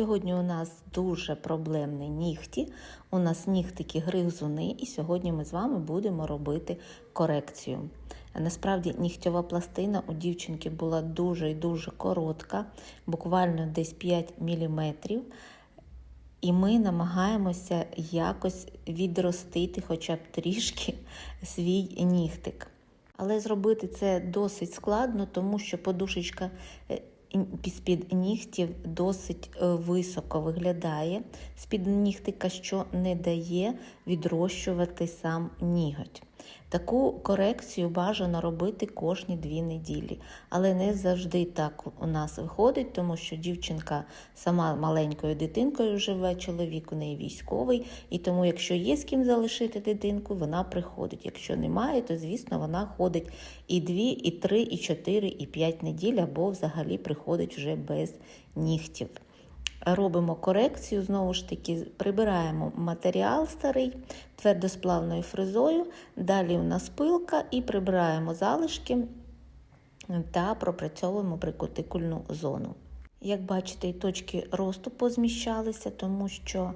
Сьогодні у нас дуже проблемні нігті. У нас нігтики гризуни, і сьогодні ми з вами будемо робити корекцію. Насправді нігтьова пластина у дівчинки була дуже і дуже коротка, буквально десь 5 мм. І ми намагаємося якось відростити хоча б трішки свій нігтик. Але зробити це досить складно, тому що подушечка е, з-під нігтів досить е, високо виглядає з-під нігтика, що не дає відрощувати сам ніготь. Таку корекцію бажано робити кожні дві неділі, але не завжди так у нас виходить, тому що дівчинка сама маленькою дитинкою живе, чоловік у неї військовий, і тому, якщо є з ким залишити дитинку, вона приходить. Якщо немає, то звісно вона ходить і дві, і три, і чотири, і п'ять неділь, або взагалі приходить вже без нігтів. Робимо корекцію, знову ж таки, прибираємо матеріал старий твердосплавною фрезою. Далі у нас пилка і прибираємо залишки та пропрацьовуємо прикутикульну зону. Як бачите, і точки росту позміщалися, тому що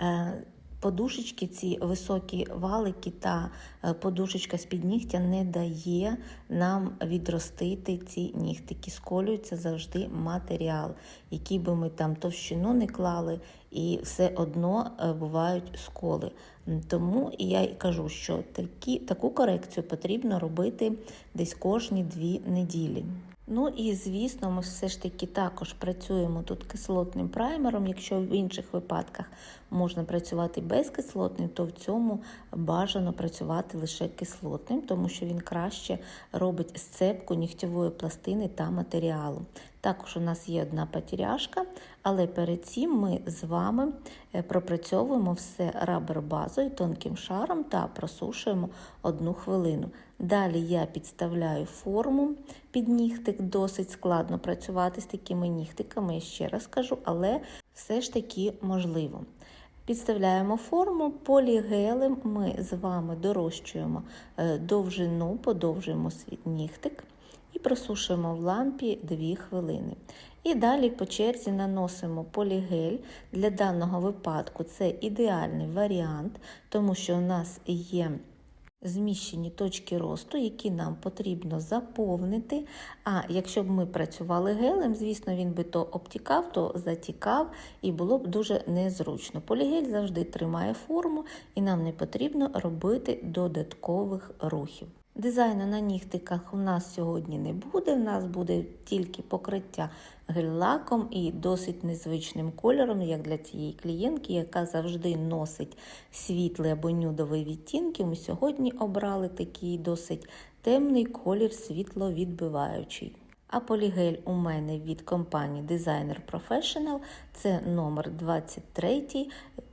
е, подушечки, ці високі валики та е, подушечка з-під нігтя не дає нам відростити ці нігтики. Сколюється завжди матеріал, який би ми там товщину не клали, і все одно е, бувають сколи. Тому я і кажу, що такі, таку корекцію потрібно робити десь кожні дві неділі. Ну і звісно, ми все ж таки також працюємо тут кислотним праймером. Якщо в інших випадках можна працювати безкислотним, то в цьому бажано працювати лише кислотним, тому що він краще робить сцепку нігтєвої пластини та матеріалу. Також у нас є одна потеряшка, але перед цим ми з вами е, пропрацьовуємо все рабер-базою тонким шаром та просушуємо одну хвилину. Далі я підставляю форму під нігтик, досить складно працювати з такими нігтиками, я ще раз кажу, але все ж таки можливо. Підставляємо форму, полігелем ми з вами дорощуємо е, довжину, подовжуємо свій нігтик і просушуємо в лампі 2 хвилини. І далі по черзі наносимо полігель. Для даного випадку це ідеальний варіант, тому що у нас є зміщені точки росту, які нам потрібно заповнити. А якщо б ми працювали гелем, звісно, він би то обтікав, то затікав і було б дуже незручно. Полігель завжди тримає форму, і нам не потрібно робити додаткових рухів. Дизайну на нігтиках у нас сьогодні не буде, у нас буде тільки покриття гель-лаком і досить незвичним кольором, як для цієї клієнтки, яка завжди носить світлий або нюдовий відтінки. Ми сьогодні обрали такий досить темний колір світловідбиваючий. А полігель у мене від компанії Designer Professional це номер 23.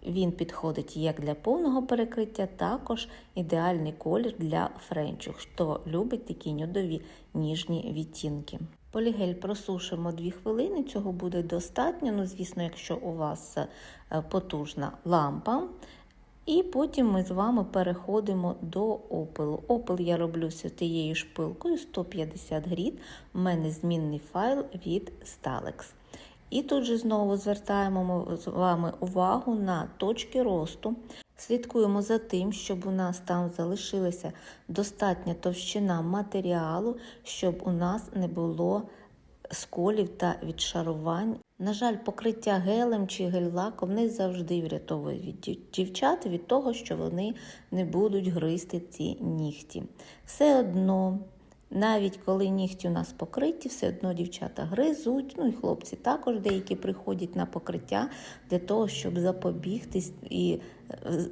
Він підходить як для повного перекриття, також ідеальний колір для френчу, хто любить такі нюдові ніжні відтінки. Полігель просушимо 2 хвилини, цього буде достатньо. Ну, звісно, якщо у вас е, потужна лампа. І потім ми з вами переходимо до опилу. Опил я роблю з тією шпилкою 150 гріт. У мене змінний файл від Stalex. І тут же знову звертаємо ми з вами увагу на точки росту. Слідкуємо за тим, щоб у нас там залишилася достатня товщина матеріалу, щоб у нас не було сколів та відшарувань. На жаль, покриття гелем чи гель-лаком не завжди врятовує дівчат від того, що вони не будуть гризти ці нігті. Все одно, навіть коли нігті у нас покриті, все одно дівчата гризуть, ну і хлопці також деякі приходять на покриття для того, щоб запобігти і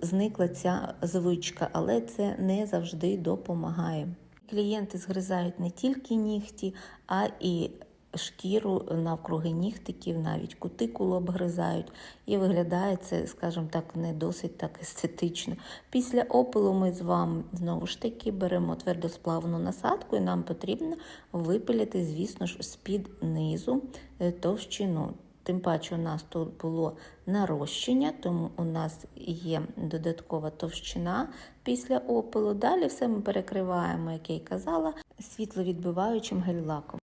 зникла ця звичка, але це не завжди допомагає. Клієнти згризають не тільки нігті, а і шкіру навкруги нігтиків, навіть кутикулу обгризають, і виглядає це, скажімо так, не досить так естетично. Після опилу ми з вами знову ж таки беремо твердосплавну насадку, і нам потрібно випиляти, звісно ж, з-під низу е, товщину. Тим паче у нас тут було нарощення, тому у нас є додаткова товщина після опилу. Далі все ми перекриваємо, як я й казала, світловідбиваючим гель-лаком.